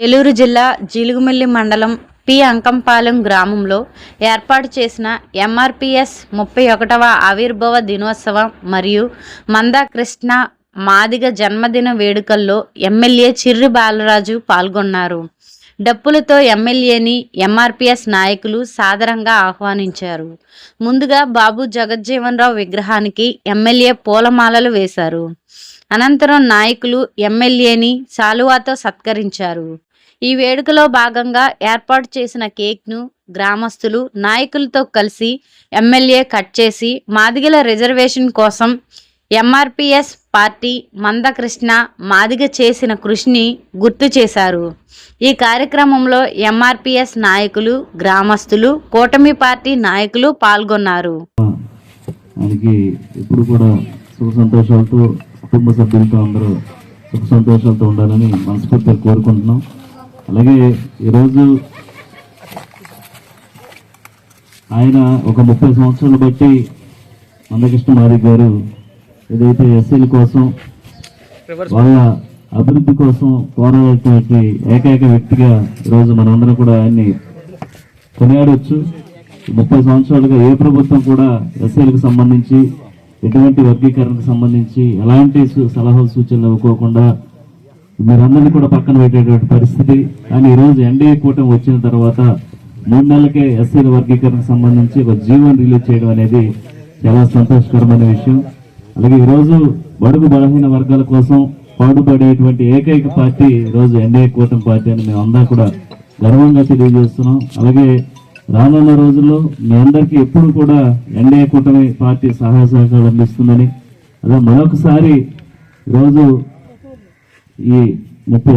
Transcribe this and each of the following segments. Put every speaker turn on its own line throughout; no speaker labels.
ఏలూరు జిల్లా జీలుగుమిల్లి మండలం పి అంకంపాలెం గ్రామంలో ఏర్పాటు చేసిన ఎంఆర్పిఎస్ ముప్పై ఒకటవ ఆవిర్భావ దినోత్సవం మరియు మందా కృష్ణ మాదిగ జన్మదిన వేడుకల్లో ఎమ్మెల్యే చిర్రి బాలరాజు పాల్గొన్నారు. డప్పులతో ఎమ్మెల్యేని ఎంఆర్పిఎస్ నాయకులు సాదరంగా ఆహ్వానించారు. ముందుగా బాబు జగజ్జీవన్ రావు విగ్రహానికి ఎమ్మెల్యే పూలమాలలు వేశారు. అనంతరం నాయకులు ఎమ్మెల్యేని శాలువాతో సత్కరించారు. ఈ వేడుకలో భాగంగా ఏర్పాటు చేసిన కేక్ను గ్రామస్తులు నాయకులతో కలిసి ఎమ్మెల్యే కట్ చేసి మాదిగల రిజర్వేషన్ కోసం ఎంఆర్పిఎస్ పార్టీ మందకృష్ణ మాదిగ చేసిన కృషిని గుర్తు చేశారు. ఈ కార్యక్రమంలో ఎంఆర్పిఎస్ నాయకులు గ్రామస్తులు కూటమి పార్టీ నాయకులు పాల్గొన్నారు.
ఎప్పుడు కూడా సుఖ సంతోషాలతో కుటుంబ సభ్యులతో అందరూ సుఖ సంతోషాలతో ఉండాలని మనస్ఫూర్తిగా కోరుకుంటున్నాం. అలాగే ఈరోజు ఆయన ఒక ముప్పై సంవత్సరాలు బట్టి మందకృష్ణ మాది గారు ఏదైతే ఎస్సీల కోసం వాళ్ళ అభివృద్ధి కోసం పోరాడేటువంటి ఏకైక వ్యక్తిగా ఈరోజు మనందరం కూడా ఆయన్ని కొనియాడవచ్చు ముప్పై సంవత్సరాలుగా ఏ ప్రభుత్వం కూడా ఎస్ఐలకు సంబంధించి ఎటువంటి వర్గీకరణకు సంబంధించి ఎలాంటి సు- సలహాలు సూచనలు ఇవ్వకోకుండా మీరందరినీ కూడా పక్కన పెట్టేటువంటి పరిస్థితి. కానీ ఈరోజు ఎన్డీఏ కూటమి వచ్చిన తర్వాత మూడు నెలలకే ఎస్సీల వర్గీకరణకు సంబంధించి ఒక జీవన్ రిలీజ్ చేయడం అనేది చాలా సంతోషకరమైన విషయం. అలాగే ఈరోజు బడుగు బలహీన వర్గాల కోసం పాటుపడేటువంటి ఏకైక పార్టీ ఈరోజు ఎన్డీఏ కూటమి పార్టీ అని మేము అందా కూడా గర్వంగా తెలియజేస్తున్నాం. అలాగే రానున్న రోజుల్లో మీ అందరికీ ఎప్పుడు కూడా ఎన్డీఏ కూటమి పార్టీ సహాయ సహకారాలు అందిస్తుందని. అలా మరొకసారి ఈరోజు ఈ ముప్పై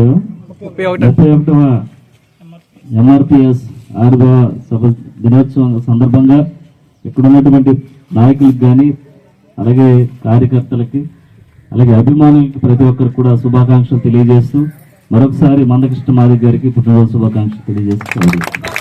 ముప్పై ఒకటవ ఎంఆర్పిఎస్ ఆరువ సభ దినోత్సవం సందర్భంగా ఇక్కడ ఉన్నటువంటి నాయకులకు కానీ అలాగే కార్యకర్తలకి అలాగే అభిమానులకి ప్రతి ఒక్కరికి కూడా శుభాకాంక్షలు తెలియజేస్తూ మరొకసారి మందకృష్ణ మాదిక్ గారికి పుట్టినరోజు శుభాకాంక్షలు తెలియజేస్తూ